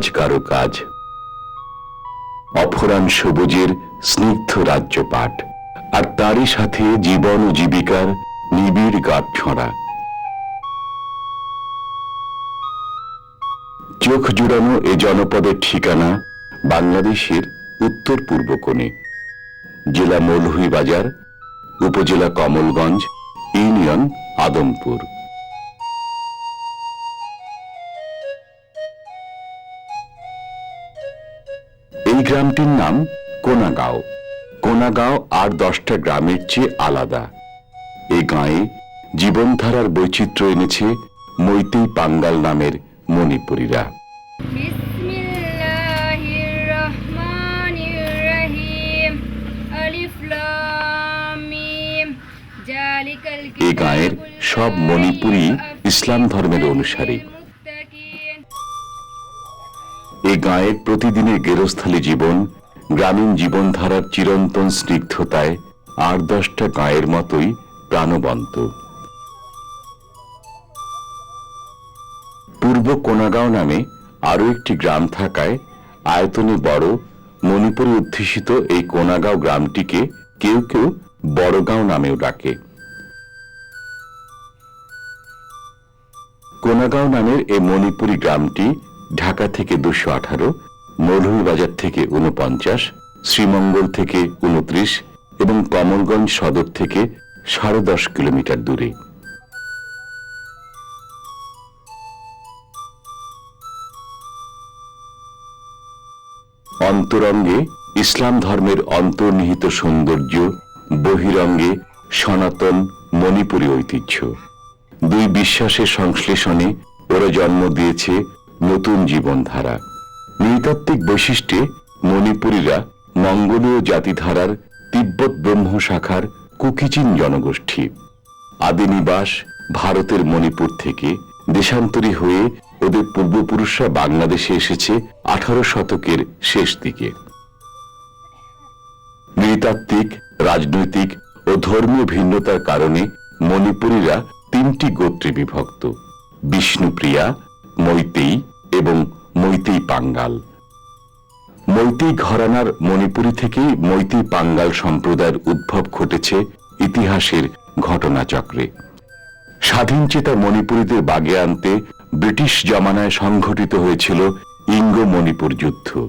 দরাজ কারও কাজ। অফরান সবুজের স্নিগ্ধ রাজ্যপাট আর তারই সাথে জীবন ও জীবিকার নিবিড় গাঁট ছড়া চোখ জুড়ানো এ জনপদের ঠিকানা বাংলাদেশের উত্তর পূর্ব কোণে। জেলা মৌলভীবাজার, উপজেলা কমলগঞ্জ, ইউনিয়ন আদমপুর। গ্রামটির নাম কোনাগাঁও। কোনাগাঁও আর দশটা গ্রামের চেয়ে আলাদা। এ গাঁয়ে জীবনধারার বৈচিত্র্য এনেছে মৈতেই পাঙ্গাল নামের মণিপুরীরা। এ গাঁয়ের সব মণিপুরী ইসলাম ধর্মের অনুসারী। গাঁয়ের প্রতিদিনের গেরস্থালী জীবন, গ্রামীণ জীবনধারার চিরন্তন স্নিগ্ধতায় আর দশটা গাঁয়ের মতোই প্রাণবন্ত। পূর্ব কোনাগাঁও নামে আরও একটি গ্রাম থাকায় আয়তনে বড়, মণিপুরে অধ্যুষিত এই কোনাগাঁও গ্রামটিকে কেউ কেউ বড়গাঁও নামেও ডাকে। কোনাগাঁও নামের এই মণিপুরি গ্রামটি ঢাকা থেকে দুশো আঠারো, মৌলভীবাজার থেকে উনপঞ্চাশ শ্রীমঙ্গল থেকে উনত্রিশ এবং কমলগঞ্জ সদর থেকে সাড়ে দশ কিলোমিটার দূরে। অন্তরঙ্গে ইসলাম ধর্মের অন্তর্নিহিত সৌন্দর্য, বহিরঙ্গে সনাতন মণিপুরী ঐতিহ্য। দুই বিশ্বাসের সংশ্লেষণে ওরা জন্ম দিয়েছে নতুন জীবনধারা। নৃতাত্ত্বিক বৈশিষ্ট্যে মণিপুরীরা মঙ্গোলীয় জাতিধারার তিব্বত ব্রহ্ম শাখার কুকিচিন জনগোষ্ঠী। আদি নিবাস ভারতের মণিপুর থেকে দেশান্তরী হয়ে ওদের পূর্বপুরুষরা বাংলাদেশে এসেছে আঠারো শতকের শেষ দিকে। নৃতাত্ত্বিক, রাজনৈতিক ও ধর্মীয় ভিন্নতার কারণে মণিপুরীরা তিনটি গোত্রে বিভক্ত। বিষ্ণুপ্রিয়া মৈতেই এবং মৈতেই পাঙ্গাল। মৈতেই ঘরানার মণিপুরী থেকেই মৈতেই পাঙ্গাল সম্প্রদায়ের উদ্ভব ঘটেছে ইতিহাসের ঘটনাচক্রে। স্বাধীনচেতা মণিপুরীদের বাগে আনতে ব্রিটিশ জমানায় সংঘটিত হয়েছিল ইঙ্গ মণিপুর যুদ্ধ।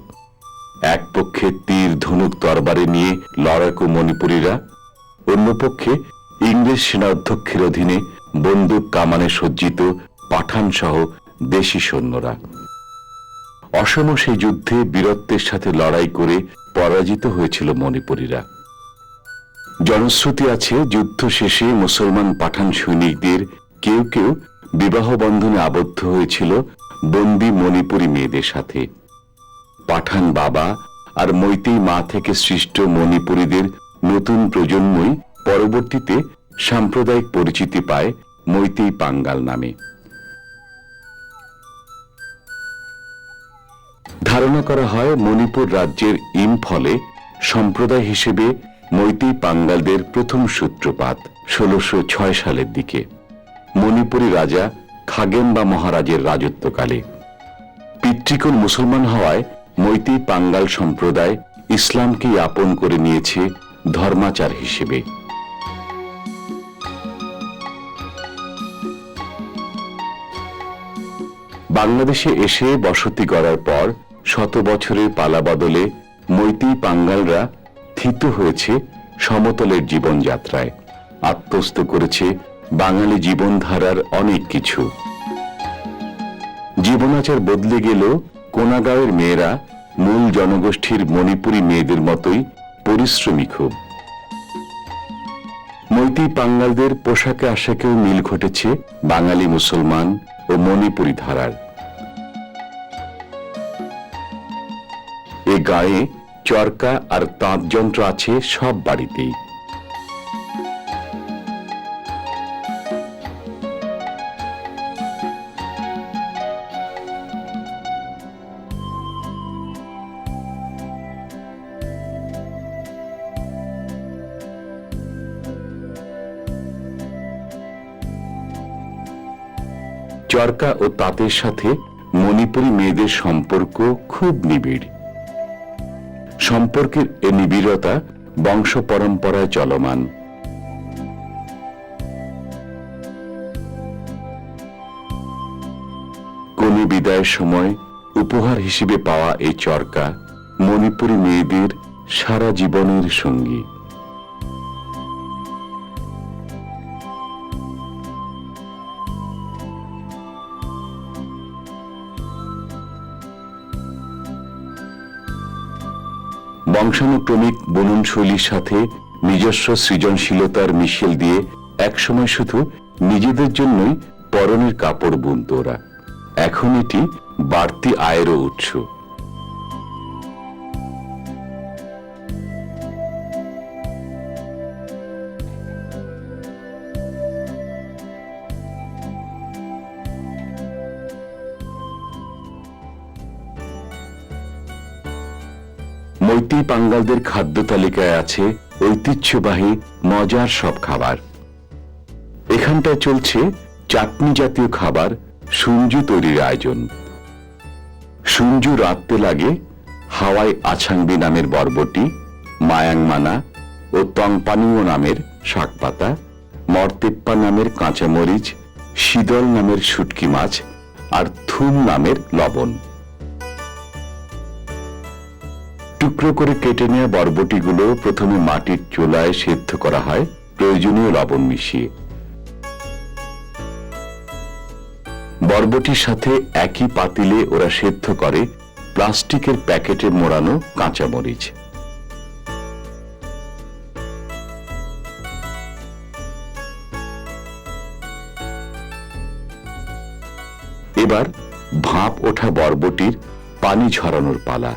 এক পক্ষে তীর ধনুক তরবারে নিয়ে লড়াকু মণিপুরীরা, অন্য পক্ষে ইংরেজ সেনা অধ্যক্ষের অধীনে বন্দুক কামানে সজ্জিত পাঠান সহ দেশি সৈন্যরা। অসম সেই যুদ্ধে বীরত্বের সাথে লড়াই করে পরাজিত হয়েছিল মণিপুরীরা। জনশ্রুতি আছে, যুদ্ধ শেষে মুসলমান পাঠান সৈনিকদের কেউ কেউ বিবাহ বন্ধনে আবদ্ধ হয়েছিল বন্দি মণিপুরী মেয়েদের সাথে। পাঠান বাবা আর মৈতেই মা থেকে সৃষ্ট মণিপুরীদের নতুন প্রজন্মই পরবর্তীতে সাম্প্রদায়িক পরিচিতি পায় মৈতেই পাঙ্গাল নামে। ধারণা করা হয় মণিপুর রাজ্যের ইম্ফলে সম্প্রদায় হিসেবে মৈতেই পাঙ্গালদের প্রথম সূত্রপাত ষোলশো ছয় সালের দিকে। মণিপুরী রাজা খাগেম্বা মহারাজের রাজত্বকালে। পিতৃকুল মুসলমান হওয়ায় মৈতেই পাঙ্গাল সম্প্রদায় ইসলামকেই আপন করে নিয়েছে ধর্মাচার হিসেবে। বাংলাদেশে এসে বসতি গড়ার পর শত বছরের পালা বদলে মৈতেই পাঙ্গালরা থিত হয়েছে সমতলের জীবনযাত্রায়। আত্মস্থ করেছে বাঙালি জীবনধারার অনেক কিছু। জীবনাচার বদলে গেল কোনাগাঁওয়ের মেয়েরা মূল জনগোষ্ঠীর মণিপুরী মেয়েদের মতোই পরিশ্রমী খুব। মৈতেই পাঙ্গালদের পোশাকে আশাকেও মিল ঘটেছে বাঙালি মুসলমান ও মণিপুরী ধারার। গায়ে চরকা আর তাঁত যন্ত্র আছে সব বাড়িতেই। চরকা ও তাঁতের সাথে মণিপুরী মেয়েদের সম্পর্ক খুব নিবিড়। সম্পর্কের এ নিবিড়তা বংশ পরম্পরায় চলমান। কনে বিদায়ের সময় উপহার হিসেবে পাওয়া এই চরকা মণিপুরী মেয়েদের সারা জীবনের সঙ্গী। বংশানুক্রমিক বুনন শৈলীর সাথে নিজস্ব সৃজনশীলতার মিশেল দিয়ে একসময় শুধু নিজেদের জন্যই পরনের কাপড় বুনত ওরা। এখন এটি বাড়তি আয়েরও উৎস। পাঙ্গালদের খাদ্য তালিকায় আছে ঐতিহ্যবাহী, মজার সব খাবার। এখানটায় চলছে চাটনি জাতীয় খাবার, সুঞ্জু তৈরির আয়োজন। সুঞ্জু রাঁধতে লাগে হাওয়াই আছাংবি নামের বরবটি, মায়াংমানা ও তংপানিও নামের শাকপাতা, মরতেপ্পা নামের কাঁচামরিচ শীতল নামের শুটকি মাছ আর থুম নামের লবণ। টুকরো করে কেটে নেওয়া বরবটিগুলো প্রথমে মাটির চুলায় সেদ্ধ করা হয়, প্রয়োজনীয় লবণ মিশিয়ে। বরবটির সাথে একই পাতিলে ওরা সেদ্ধ করে, প্লাস্টিকের প্যাকেটে মোড়ানো কাঁচামরিচ। এবার ভাপ ওঠা বরবটির পানি ঝরানোর পালা।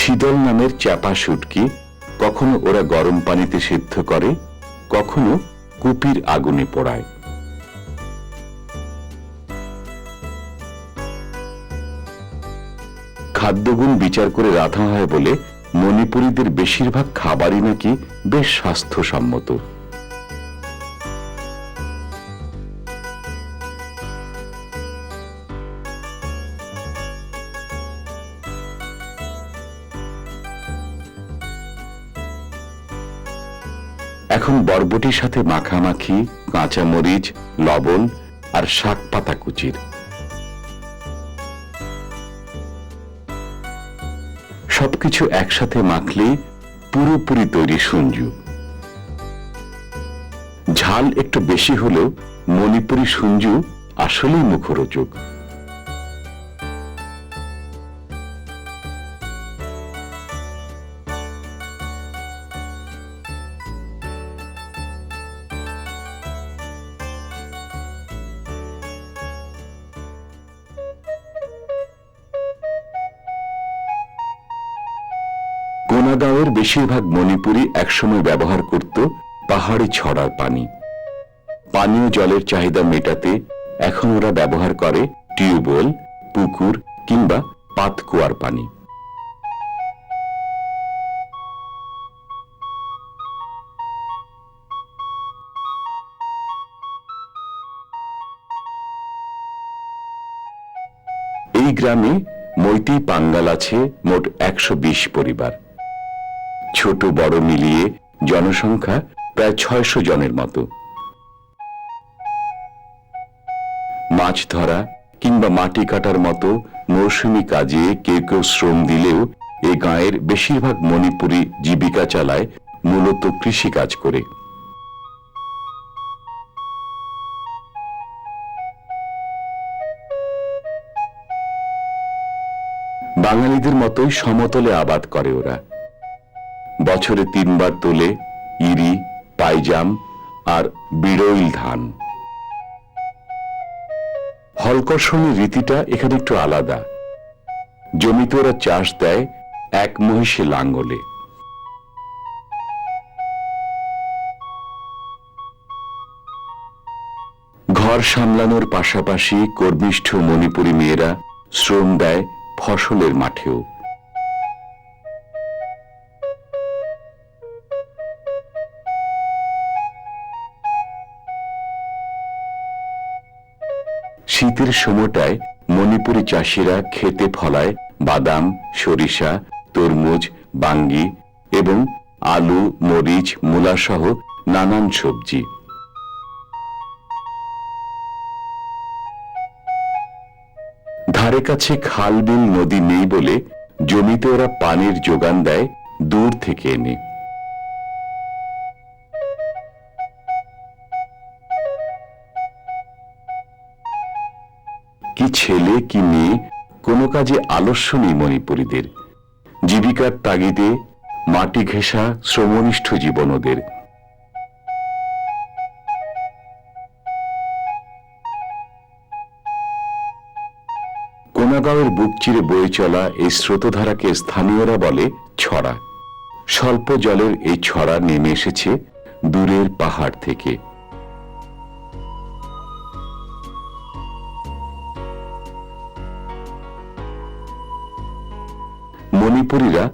শীতল নামের চাপা শুটকি কখনো ওরা গরম পানিতে সিদ্ধ করে, কখনো কুপির আগুনে পোড়ায়। খাদ্যগুণ বিচার করে রাধা হয় বলে মণিপুরীদের বেশিরভাগ খাবারই নাকি বেশ স্বাস্থ্যসম্মত। এখন বরবটির সাথে মাখামাখি, কাঁচামরিচ, লবণ আর শাক পাতা কুচির। সবকিছু একসাথে মাখলে পুরোপুরি তৈরি সঞ্জু ঝাল একটু বেশি হলেও মণিপুরি সঞ্জু আসলেই মুখরোচক। বেশিরভাগ মণিপুরি একসময় ব্যবহার করত পাহাড়ে ছড়ার পানি। পানীয় জলের চাহিদা মেটাতে এখন ওরা ব্যবহার করে টিউবওয়েল, পুকুর কিংবা পাতকুয়ার পানি। এই গ্রামে মৈতি পাঙ্গাল আছে মোট একশো বিশ পরিবার। ছোট বড় মিলিয়ে জনসংখ্যা প্রায় ছয়শো জনের মতো। মাছ ধরা কিংবা মাটি কাটার মতো মৌসুমী কাজে কেউ কেউ শ্রম দিলেও এ গাঁয়ের বেশিরভাগ মণিপুরি জীবিকা চালায় মূলত কৃষিকাজ করে। বাঙালিদের মতোই সমতলে আবাদ করে ওরা। বছরে তিনবার তোলে ইরি, পাইজাম আর বিড়ইল ধান। হলকর্ষণের রীতিটা এখানে একটু আলাদা। জমিতে ওরা চাষ দেয় এক মহিষে লাঙ্গলে। ঘর সামলানোর পাশাপাশি কর্মিষ্ঠ মণিপুরী মেয়েরা শ্রম দেয় ফসলের মাঠেও। শীতের সময়টায় মণিপুরী চাষিরা খেতে ফলায় বাদাম, সরিষা, তরমুজ, বাঙ্গি এবং আলু, মরিচ মূলা সহ নানান সবজি। ধারে কাছে খাল বিল নদী নেই বলে জমিতে ওরা পানির যোগান দেয়, দূর থেকে এনে। কি ছেলে, কি মেয়ে, কোনো কাজে আলস্য নেই মণিপুরীদের। জীবিকার তাগিদে মাটি ঘেঁষা শ্রমনিষ্ঠ জীবন ওদের। কোনাগাঁওয়ের বুক চিরে বয়ে চলা এই স্রোতধারাকে স্থানীয়রা বলে ছড়া। স্বল্প জলের এই ছড়া নেমে এসেছে দূরের পাহাড় থেকে। মণিপুরীরা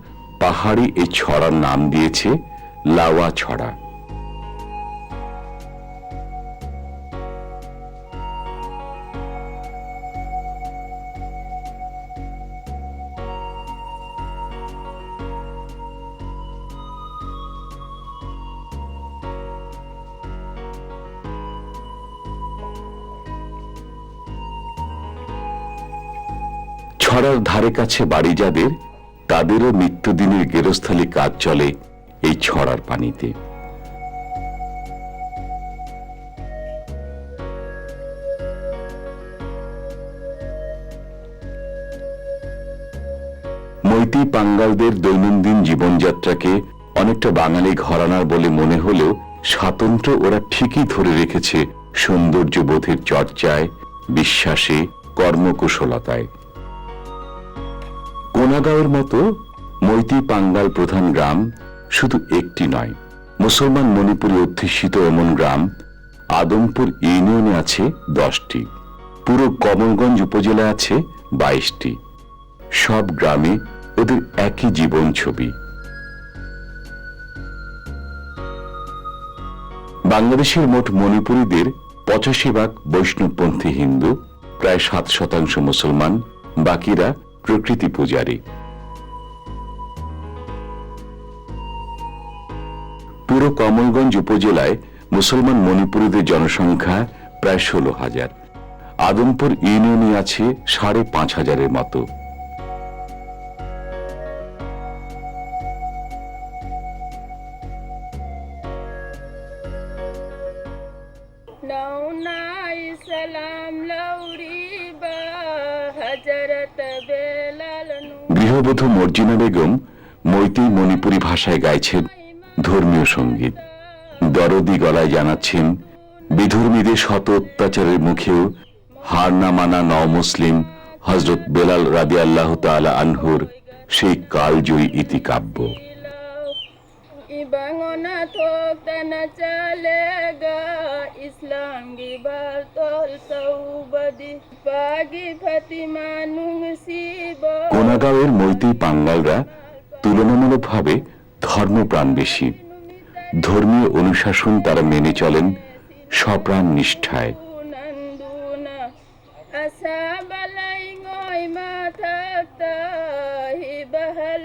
পাহাড়ি এই ছড়ার নাম দিয়েছে লাওয়া ছড়া। ছড়ার ধারে কাছে বাড়ি যাদের তাদেরও নিত্যদিনের গেরস্থালি কাজ চলে এই ছড়ার পানিতে। মৈতি পাঙ্গালদের দৈনন্দিন জীবনযাত্রাকে অনেকটা বাঙালি ঘরানার বলে মনে হলেও স্বাতন্ত্র্য ওরা ঠিকই ধরে রেখেছে সৌন্দর্য বোধের চর্চায়, বিশ্বাসে, কর্মকুশলতায়। কোনাগাঁওয়ের মতো মৈতি পাঙ্গাল প্রধান গ্রাম শুধু একটি নয়, মুসলমান মণিপুরে অধ্যুষিত এমন গ্রাম আদমপুর ইউনিয়নে আছে দশটি, পুরো কমলগঞ্জ উপজেলা আছে বাইশটি। সব গ্রামে ওদের একই জীবন ছবি। বাংলাদেশের মোট মণিপুরীদের পঁচাশি ভাগ বৈষ্ণবপন্থী হিন্দু, প্রায় সাত শতাংশ মুসলমান, বাকিরা প্রকৃতি পূজারি। পুরো কমলগঞ্জ উপজেলায় মুসলমান মণিপুরীদের জনসংখ্যা প্রায় ষোলো হাজার। আদমপুর ইউনিয়নে আছে সাড়ে পাঁচ হাজারের মতো। গৃহবধূ মর্জিনা বেগম মৈতি মণিপুরী ভাষায় গাইছেন ধর্মীয় সংগীত। দরদি গলায় জানাচ্ছেন, বিধর্মীদের শত অত্যাচারের মুখেও হার না মানা ন মুসলিম হজরত বেলাল রাদি আল্লাহ তালা আনহুর সেই কালজয়ী ইতিকাব্য। thokta na কোনাগাঁওয়ের মৈতি পাঙ্গালরা তুলনামূলকভাবে ধর্মপ্রাণ বেশি। ধর্মীয় অনুশাসন তারা মেনে চলেন সপ্রাণ নিষ্ঠায়। nanduna Asabalay ngoy matakta Hibahal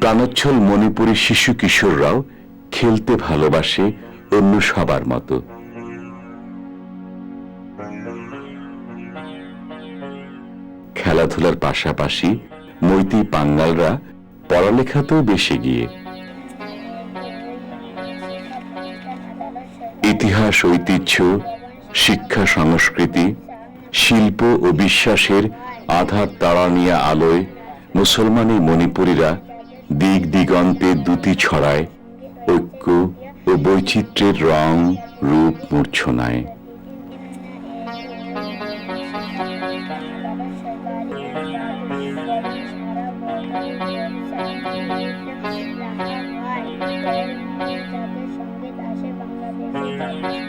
প্রাণোচ্ছল Manipuri শিশু কিশোররাও খেলতে ভালোবাসে অন্য সবার মতো। খেলাধুলার পাশাপাশি মৈতি পাঙ্গালরা পড়ালেখাতেও বেশি গিয়ে ইতিহাস, ঐতিহ্য শিক্ষা, সংস্কৃতি, শিল্প ও বিশ্বাসের আধার তাড়ানিয়া আলোয় মুসলমানি মণিপুরীরা দিক দিগন্তে দুটি ছড়ায়, ঐক্য ও বৈচিত্র্যের রং, রূপ মূর্ছনায় Thank you.